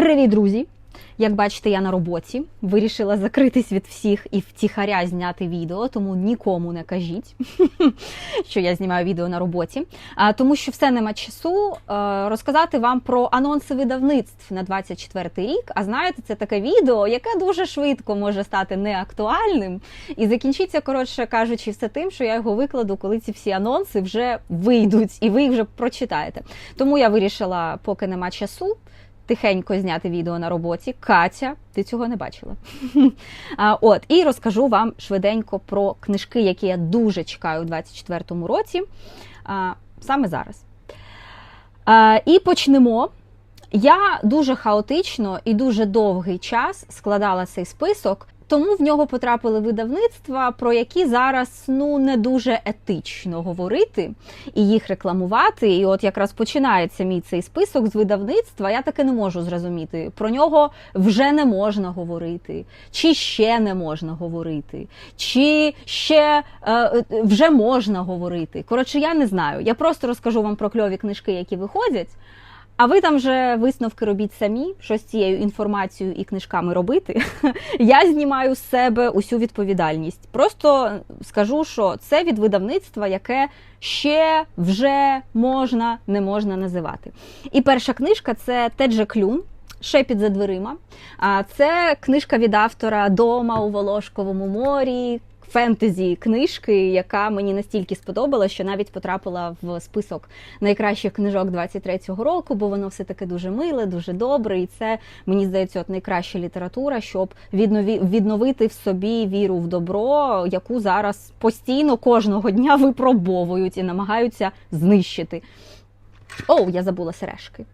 Привіт, друзі! Як бачите, я на роботі вирішила закритись від всіх і втіхаря зняти відео, тому нікому не кажіть, що я знімаю відео на роботі. А, Тому що все нема часу е, розказати вам про анонси видавництв на 24 рік. А знаєте, це таке відео, яке дуже швидко може стати неактуальним. І закінчиться, коротше кажучи, все тим, що я його викладу, коли ці всі анонси вже вийдуть, і ви їх вже прочитаєте. Тому я вирішила, поки нема часу тихенько зняти відео на роботі. Катя, ти цього не бачила. От, і розкажу вам швиденько про книжки, які я дуже чекаю у 2024 році, саме зараз. І почнемо. Я дуже хаотично і дуже довгий час складала цей список. Тому в нього потрапили видавництва, про які зараз ну не дуже етично говорити і їх рекламувати. І от якраз починається мій цей список з видавництва. Я таки не можу зрозуміти. Про нього вже не можна говорити, чи ще не можна говорити, чи ще е, вже можна говорити. Коротше, я не знаю. Я просто розкажу вам про кльові книжки, які виходять. А ви там вже висновки робіть самі, що з цією інформацією і книжками робити. Я знімаю з себе усю відповідальність. Просто скажу, що це від видавництва, яке ще вже можна, не можна називати. І перша книжка це Тедже Клюн. Шепіт за дверима. А це книжка від автора Дома у Волошковому морі, фентезі книжки, яка мені настільки сподобалася, що навіть потрапила в список найкращих книжок 23-го року, бо воно все таки дуже миле, дуже добре. І це мені здається, от найкраща література, щоб відновити в собі віру в добро, яку зараз постійно кожного дня випробовують і намагаються знищити. Оу, я забула сережки.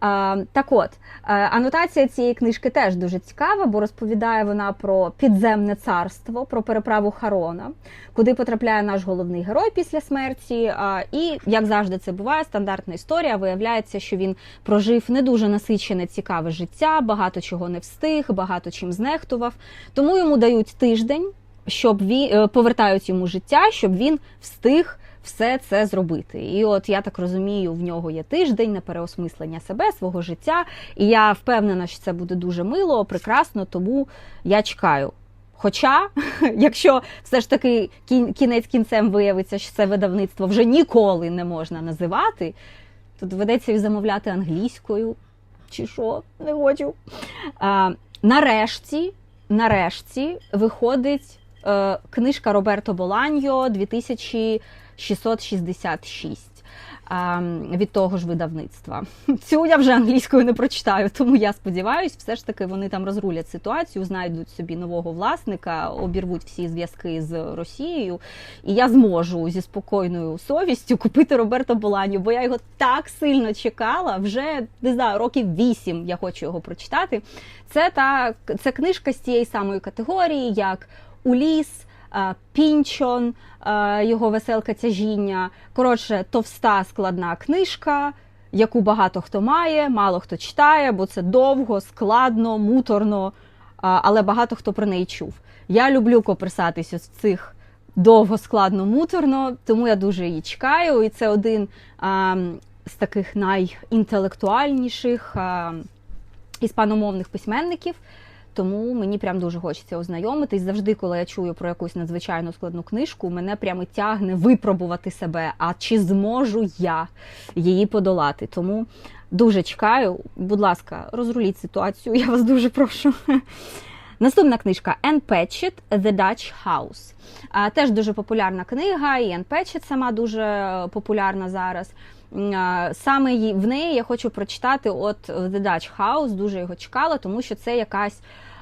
А, Так от, анотація цієї книжки теж дуже цікава, бо розповідає вона про підземне царство, про переправу Харона, куди потрапляє наш головний герой після смерті. А, І, як завжди, це буває, стандартна історія. Виявляється, що він прожив не дуже насичене, цікаве життя, багато чого не встиг, багато чим знехтував. Тому йому дають тиждень, щоб він е, повертають йому життя, щоб він встиг все це зробити. І от я так розумію, в нього є тиждень на переосмислення себе, свого життя. І я впевнена, що це буде дуже мило, прекрасно, тому я чекаю. Хоча, якщо все ж таки кінець кінцем виявиться, що це видавництво вже ніколи не можна називати, то доведеться замовляти англійською. Чи що, не хочу. А, Нарешті, нарешті виходить е, книжка Роберто Боланьо 2000 666 від того ж видавництва. Цю я вже англійською не прочитаю, тому я сподіваюся, все ж таки вони там розрулять ситуацію, знайдуть собі нового власника, обірвуть всі зв'язки з Росією, і я зможу зі спокійною совістю купити Роберто Боланю, бо я його так сильно чекала. Вже не знаю, років вісім я хочу його прочитати. Це та це книжка з тієї самої категорії, як Уліс. Пінчон, його веселка тяжіння. Коротше, товста складна книжка, яку багато хто має, мало хто читає, бо це довго, складно, муторно, але багато хто про неї чув. Я люблю копирсатися з цих довго, складно, муторно, тому я дуже її чекаю. І це один а, з таких найінтелектуальніших а, іспаномовних письменників. Тому мені прям дуже хочеться ознайомитись. Завжди, коли я чую про якусь надзвичайно складну книжку, мене прямо тягне випробувати себе. А чи зможу я її подолати? Тому дуже чекаю. Будь ласка, розруліть ситуацію, я вас дуже прошу. Наступна книжка Ен Петчет The Dutch House. Теж дуже популярна книга, і Ен Петчет сама дуже популярна зараз. Саме в неї я хочу прочитати от The Dutch House, дуже його чекала, тому що це якась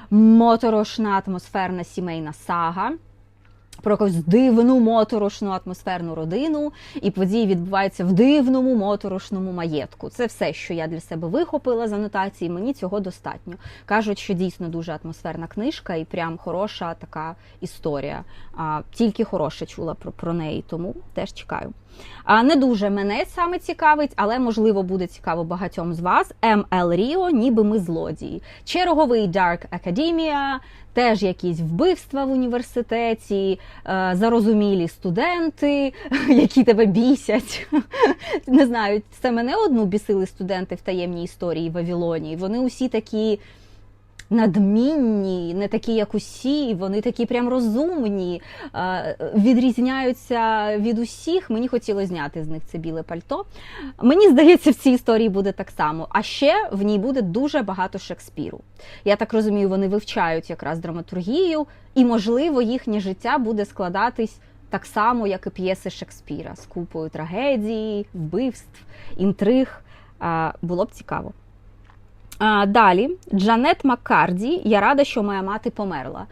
моторошна атмосферна сімейна сага. Про якусь дивну моторошну атмосферну родину, і події відбуваються в дивному моторошному маєтку. Це все, що я для себе вихопила з анотації. Мені цього достатньо. Кажуть, що дійсно дуже атмосферна книжка і прям хороша така історія. А, Тільки хороше чула про, про неї, тому теж чекаю. Не дуже мене саме цікавить, але можливо буде цікаво багатьом з вас. МЛ Ріо, ніби ми злодії. Черговий Dark Academia, теж якісь вбивства в університеті, е, зарозумілі студенти, які тебе бісять. Не знаю, це мене одну бісили студенти в таємній історії в Вавилоні. Вони усі такі надмінні, не такі, як усі, вони такі прям розумні, відрізняються від усіх. Мені хотілося зняти з них це біле пальто. Мені здається, в цій історії буде так само. А ще в ній буде дуже багато Шекспіру. Я так розумію, вони вивчають якраз драматургію, і, можливо, їхнє життя буде складатись. Так само, як і п'єси Шекспіра з купою трагедії, вбивств, інтриг. Було б цікаво. Далі Джанет Маккарді. Я рада, що моя мати померла.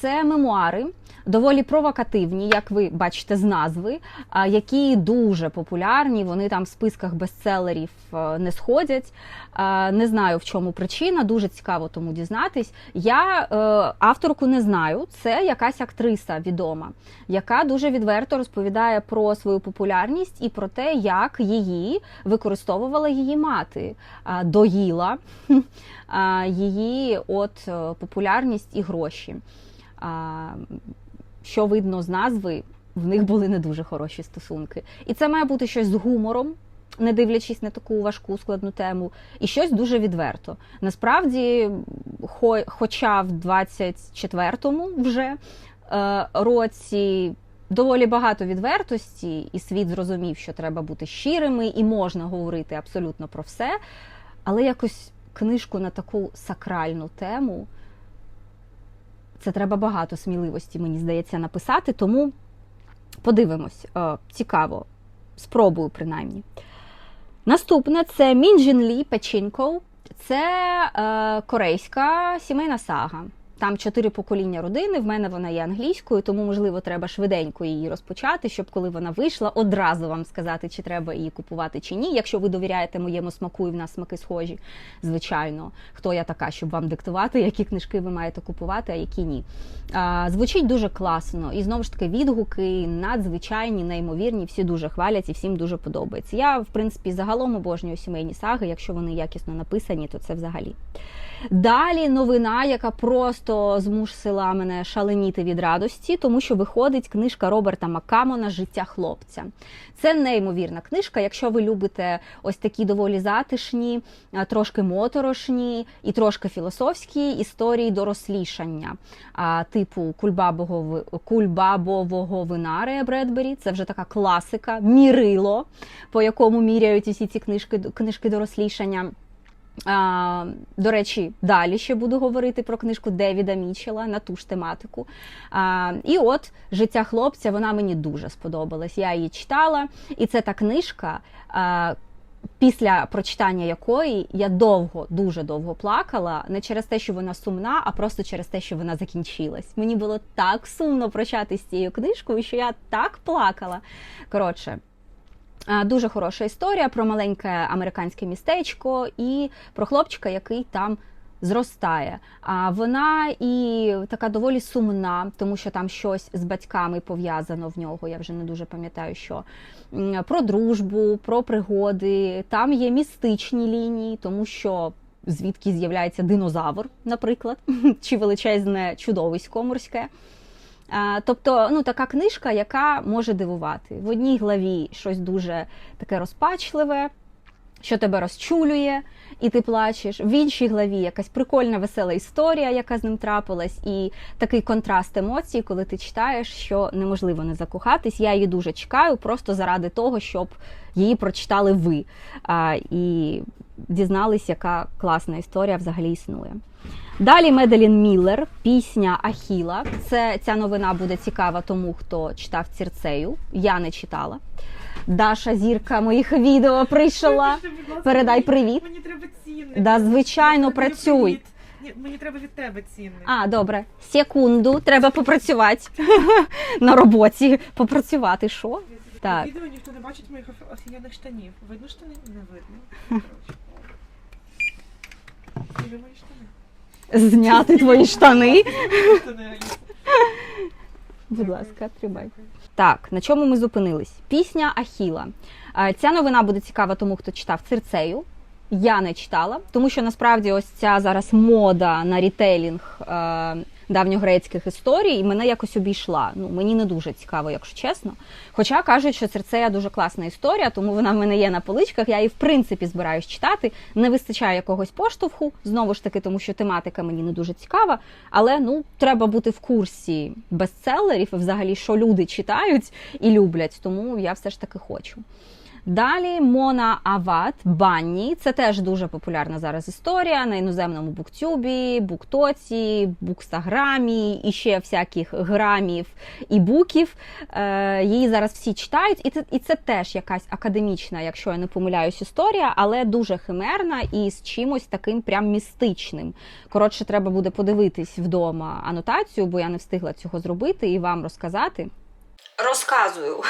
Це мемуари, доволі провокативні, як ви бачите з назви, які дуже популярні. Вони там в списках бестселерів е, не сходять. Не знаю в чому причина. Дуже цікаво тому дізнатись. Я е, авторку не знаю. Це якась актриса відома, яка дуже відверто розповідає про свою популярність і про те, як її використовувала її мати, доїла її от е, популярність і гроші. Що видно з назви, в них були не дуже хороші стосунки. І це має бути щось з гумором, не дивлячись на таку важку складну тему, і щось дуже відверто. Насправді, хо, хоча в 24-му вже е, році. Доволі багато відвертості, і світ зрозумів, що треба бути щирими, і можна говорити абсолютно про все. Але якось книжку на таку сакральну тему це треба багато сміливості, мені здається, написати. Тому подивимось, Е, цікаво, спробую принаймні. Наступне це Мінджін Лі Печінков. Це е, корейська сімейна сага. Там чотири покоління родини. В мене вона є англійською, тому можливо треба швиденько її розпочати, щоб коли вона вийшла, одразу вам сказати, чи треба її купувати чи ні. Якщо ви довіряєте моєму смаку і в нас смаки схожі, звичайно, хто я така, щоб вам диктувати, які книжки ви маєте купувати, а які ні. А, звучить дуже класно, і знову ж таки відгуки надзвичайні, неймовірні. Всі дуже хвалять і всім дуже подобається. Я, в принципі, загалом обожнюю сімейні саги. Якщо вони якісно написані, то це взагалі. Далі новина, яка просто змусила мене шаленіти від радості, тому що виходить книжка Роберта Маккамона Життя хлопця. Це неймовірна книжка. Якщо ви любите ось такі доволі затишні, трошки моторошні і трошки філософські історії дорослішання, типу Кульбабового, Кульбабового винаре Бредбері. Це вже така класика, мірило, по якому міряють усі ці книжки, книжки дорослішання. А, до речі, далі ще буду говорити про книжку Девіда Мічела на ту ж тематику. А, і от життя хлопця вона мені дуже сподобалась. Я її читала, і це та книжка. А, Після прочитання якої я довго, дуже довго плакала, не через те, що вона сумна, а просто через те, що вона закінчилась. Мені було так сумно прощатися з цією книжкою, що я так плакала. Коротше, Дуже хороша історія про маленьке американське містечко і про хлопчика, який там зростає. А вона і така доволі сумна, тому що там щось з батьками пов'язано в нього. Я вже не дуже пам'ятаю, що про дружбу, про пригоди. Там є містичні лінії, тому що. Звідки з'являється динозавр, наприклад, чи величезне чудовисько морське. Тобто, ну така книжка, яка може дивувати. В одній главі щось дуже таке розпачливе, що тебе розчулює, і ти плачеш. В іншій главі якась прикольна, весела історія, яка з ним трапилась, і такий контраст емоцій, коли ти читаєш, що неможливо не закохатись. Я її дуже чекаю, просто заради того, щоб її прочитали ви а, і дізнались, яка класна історія взагалі існує. Далі Меделін Міллер, пісня Ахіла. Це ця новина буде цікава тому, хто читав цірцею. Я не читала. Даша, зірка моїх відео прийшла. Передай привіт. Мені треба ціни. Да, звичайно, працюй. мені треба від тебе ціни. А, добре. Секунду, треба попрацювати на роботі. Попрацювати, що? Так. відео ніхто не бачить моїх офігенних штанів. Видно штани? Не видно. Коротше. Мої штани. Зняти твої штани. Будь ласка, тримай. Так, на чому ми зупинились? Пісня Ахіла. Е, Ця новина буде цікава тому, хто читав Цирцею. Я не читала, тому що насправді ось ця зараз мода на рітейлінг е, давньогрецьких історій і мене якось обійшла. Ну мені не дуже цікаво, якщо чесно. Хоча кажуть, що Цирцея дуже класна історія, тому вона в мене є на поличках. Я її в принципі збираюсь читати. Не вистачає якогось поштовху, знову ж таки, тому що тематика мені не дуже цікава. Але ну треба бути в курсі бестселерів і взагалі, що люди читають і люблять. Тому я все ж таки хочу. Далі Мона Ават Банні. Це теж дуже популярна зараз історія на іноземному буктюбі, буктоці, букстаграмі і ще всяких грамів і буків. Е, її зараз всі читають, і це, і це теж якась академічна, якщо я не помиляюсь, історія, але дуже химерна і з чимось таким прям містичним. Коротше, треба буде подивитись вдома анотацію, бо я не встигла цього зробити і вам розказати. Розказую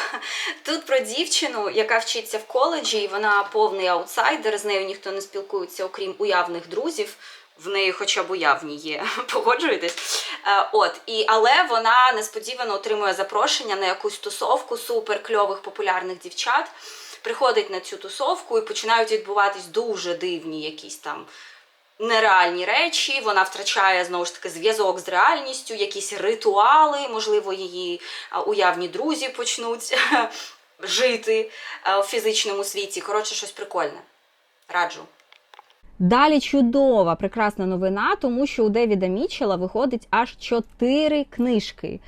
тут про дівчину, яка вчиться в коледжі, і вона повний аутсайдер. З нею ніхто не спілкується, окрім уявних друзів. В неї хоча б уявні є, погоджуєтесь? Е, От і але вона несподівано отримує запрошення на якусь тусовку супер кльових популярних дівчат. Приходить на цю тусовку і починають відбуватись дуже дивні якісь там нереальні речі. Вона втрачає знову ж таки зв'язок з реальністю, якісь ритуали, можливо, її уявні друзі почнуть жити в фізичному світі. Коротше, щось прикольне. Раджу. Далі чудова, прекрасна новина, тому що у Девіда Мічела виходить аж чотири книжки.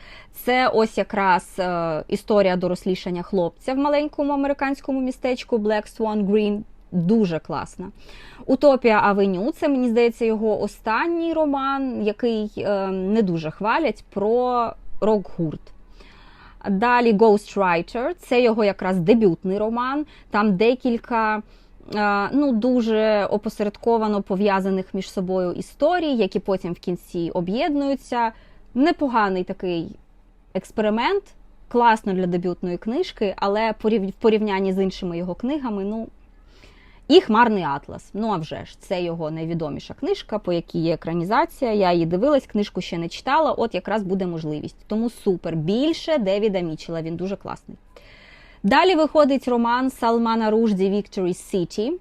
Це ось якраз е, історія дорослішання хлопця в маленькому американському містечку Black Swan Green. Дуже класна. Утопія Авеню це мені здається його останній роман, який е, не дуже хвалять про рок-гурт. Далі Ghostwriter, це його якраз дебютний роман. Там декілька е, ну, дуже опосередковано пов'язаних між собою історій, які потім в кінці об'єднуються. Непоганий такий експеримент, класно для дебютної книжки, але в порівнянні з іншими його книгами, ну. І Хмарний Атлас. Ну а вже ж, це його найвідоміша книжка, по якій є екранізація. Я її дивилась, книжку ще не читала. От якраз буде можливість. Тому супер. Більше Девіда Мічела, він дуже класний. Далі виходить роман Салмана Ружді Victory City.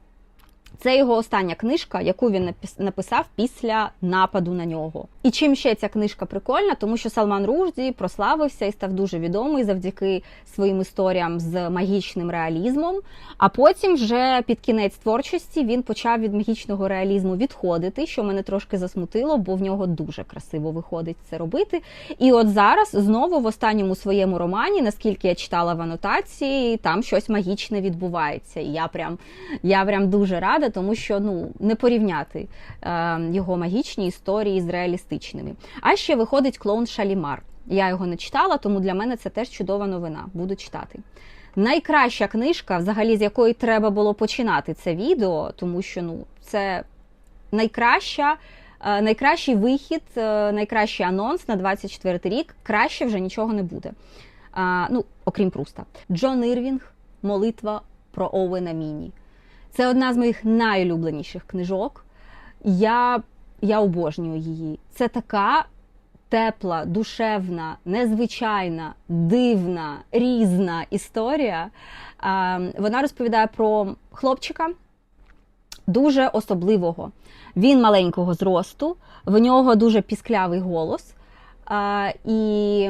Це його остання книжка, яку він написав після нападу на нього. І чим ще ця книжка прикольна, тому що Салман Ружді прославився і став дуже відомий завдяки своїм історіям з магічним реалізмом. А потім, вже під кінець творчості, він почав від магічного реалізму відходити, що мене трошки засмутило, бо в нього дуже красиво виходить це робити. І от зараз знову в останньому своєму романі, наскільки я читала в анотації, там щось магічне відбувається. І я прям, я прям дуже рада, тому що ну не порівняти е, його магічні історії з реалістичними. А ще виходить клоун Шалімар. Я його не читала, тому для мене це теж чудова новина. Буду читати. Найкраща книжка, взагалі, з якої треба було починати це відео, тому що ну це найкраща. е, Найкращий вихід, е, найкращий анонс на 24 рік. Краще вже нічого не буде. А, ну, окрім Пруста. Джон Ірвінг, молитва про Оуена Міні. Це одна з моїх найулюбленіших книжок. Я, я обожнюю її. Це така тепла, душевна, незвичайна, дивна, різна історія. Вона розповідає про хлопчика дуже особливого. Він маленького зросту, в нього дуже пісклявий голос. І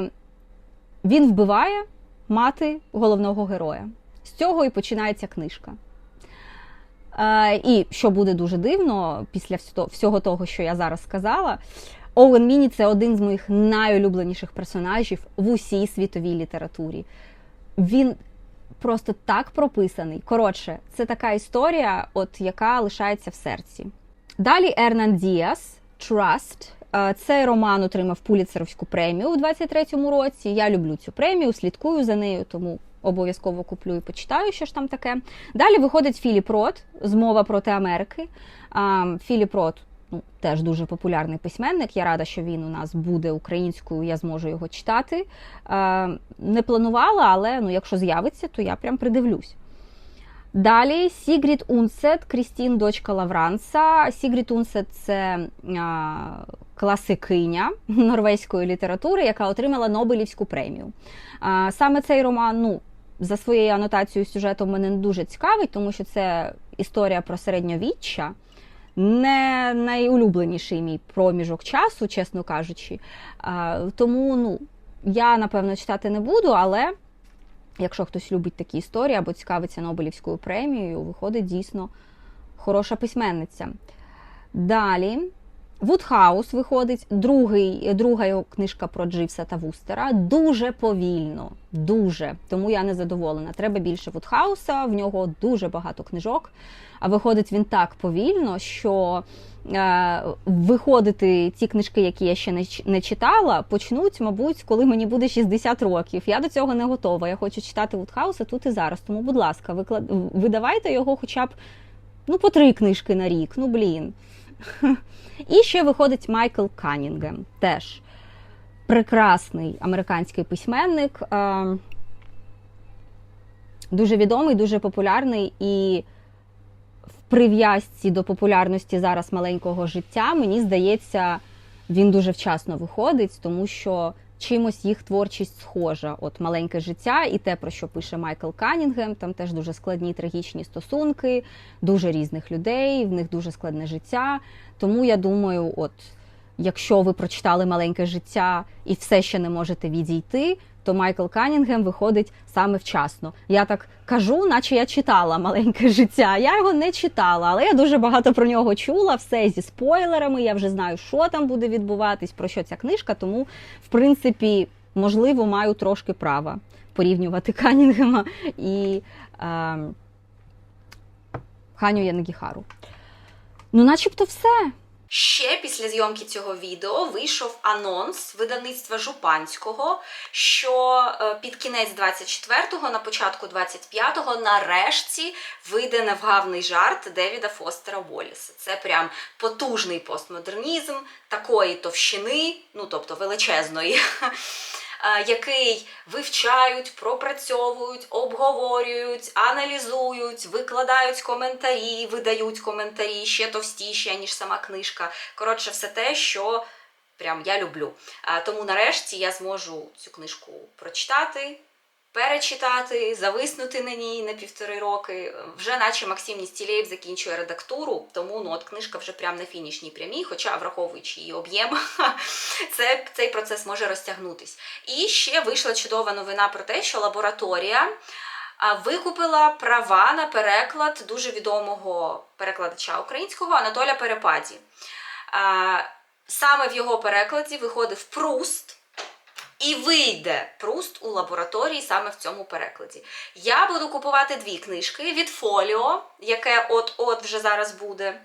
він вбиває мати головного героя. З цього і починається книжка. Е, і що буде дуже дивно, після всього- того, що я зараз сказала, Оуен Міні це один з моїх найулюбленіших персонажів в усій світовій літературі. Він просто так прописаний. Коротше, це така історія, от яка лишається в серці. Далі Ернан Діас Trust. Е, Цей роман отримав Пуліцеровську премію у 23-му році. Я люблю цю премію, слідкую за нею, тому обов'язково куплю і почитаю, що ж там таке. Далі виходить Філіп Рот, змова проти Америки. Філіп Рот ну, теж дуже популярний письменник. Я рада, що він у нас буде українською, я зможу його читати. Не планувала, але ну, якщо з'явиться, то я прям придивлюсь. Далі Сігрід Унсет, Крістін, дочка Лавранца. Сігрід Унсет це а, класикиня норвезької літератури, яка отримала Нобелівську премію. А, саме цей роман, ну, за своєю анотацією сюжету, мене не дуже цікавить, тому що це історія про середньовіччя. Не найулюбленіший мій проміжок часу, чесно кажучи. Тому ну, я напевно читати не буду, але якщо хтось любить такі історії або цікавиться Нобелівською премією, виходить дійсно хороша письменниця. Далі. Вудхаус виходить, другий, друга його книжка про Дживса та Вустера. Дуже повільно, дуже. Тому я не задоволена. Треба більше Вудхауса, в нього дуже багато книжок. А виходить він так повільно, що е, виходити ті книжки, які я ще не, не читала, почнуть, мабуть, коли мені буде 60 років. Я до цього не готова. Я хочу читати Вудхауса тут і зараз. Тому, будь ласка, виклад... видавайте його хоча б ну, по три книжки на рік. Ну, блін. І ще виходить Майкл Канінгем, теж прекрасний американський письменник, е, дуже відомий, дуже популярний і в прив'язці до популярності зараз маленького життя, мені здається, він дуже вчасно виходить, тому що чимось їх творчість схожа. От маленьке життя і те, про що пише Майкл Канінгем, там теж дуже складні трагічні стосунки, дуже різних людей, в них дуже складне життя. Тому я думаю, от якщо ви прочитали маленьке життя і все ще не можете відійти, то Майкл Канінгем виходить саме вчасно. Я так кажу, наче я читала маленьке життя. Я його не читала, але я дуже багато про нього чула. Все зі спойлерами. Я вже знаю, що там буде відбуватись, про що ця книжка. Тому, в принципі, можливо, маю трошки права порівнювати Канінгема і е, Ханю Янагіхару. Ну, начебто, все. Ще після зйомки цього відео вийшов анонс видавництва Жупанського, що е, під кінець 24-го, на початку 25-го, нарешті вийде невгавний жарт Девіда Фостера Воліса. Це прям потужний постмодернізм такої товщини, ну тобто величезної. Який вивчають, пропрацьовують, обговорюють, аналізують, викладають коментарі, видають коментарі ще товстіші, ніж сама книжка. Коротше, все те, що прям я люблю. Тому нарешті я зможу цю книжку прочитати, перечитати, зависнути на ній на півтори роки. Вже наче Максим Ністілєєв закінчує редактуру, тому ну от книжка вже прям на фінішній прямій, хоча враховуючи її об'єм, це, цей процес може розтягнутись. І ще вийшла чудова новина про те, що лабораторія викупила права на переклад дуже відомого перекладача українського Анатоля Перепаді. Саме в його перекладі виходив Пруст, і вийде Пруст у лабораторії саме в цьому перекладі. Я буду купувати дві книжки від Фоліо, яке от-от вже зараз буде.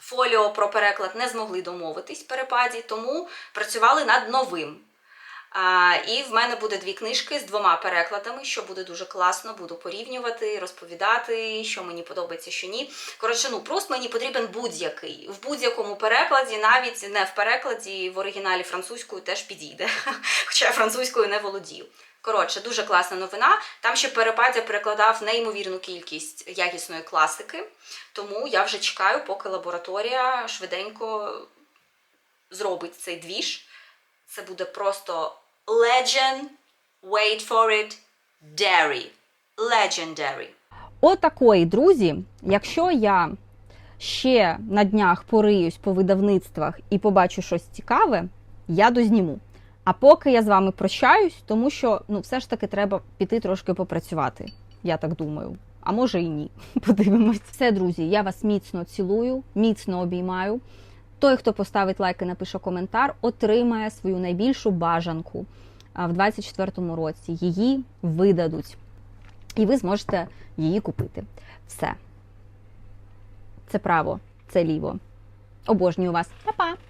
Фоліо про переклад не змогли домовитись перепаді, тому працювали над новим. І в мене буде дві книжки з двома перекладами, що буде дуже класно, буду порівнювати, розповідати, що мені подобається, що ні. Коротше, ну просто мені потрібен будь-який. В будь-якому перекладі, навіть не в перекладі, в оригіналі французькою теж підійде. Хоча я французькою не володію. Коротше, дуже класна новина. Там ще перепадя перекладав неймовірну кількість якісної класики. Тому я вже чекаю, поки лабораторія швиденько зробить цей двіж. Це буде просто legend, wait for it, dairy. Legendary. Отакої, друзі, якщо я ще на днях пориюсь по видавництвах і побачу щось цікаве, я дозніму. А поки я з вами прощаюсь, тому що ну, все ж таки треба піти трошки попрацювати. Я так думаю. А може і ні. Подивимось. Все, друзі, я вас міцно цілую, міцно обіймаю. Той, хто поставить лайк і напише коментар, отримає свою найбільшу бажанку в 24-му році. Її видадуть. І ви зможете її купити. Все. Це право, це ліво. Обожнюю вас. Па-па!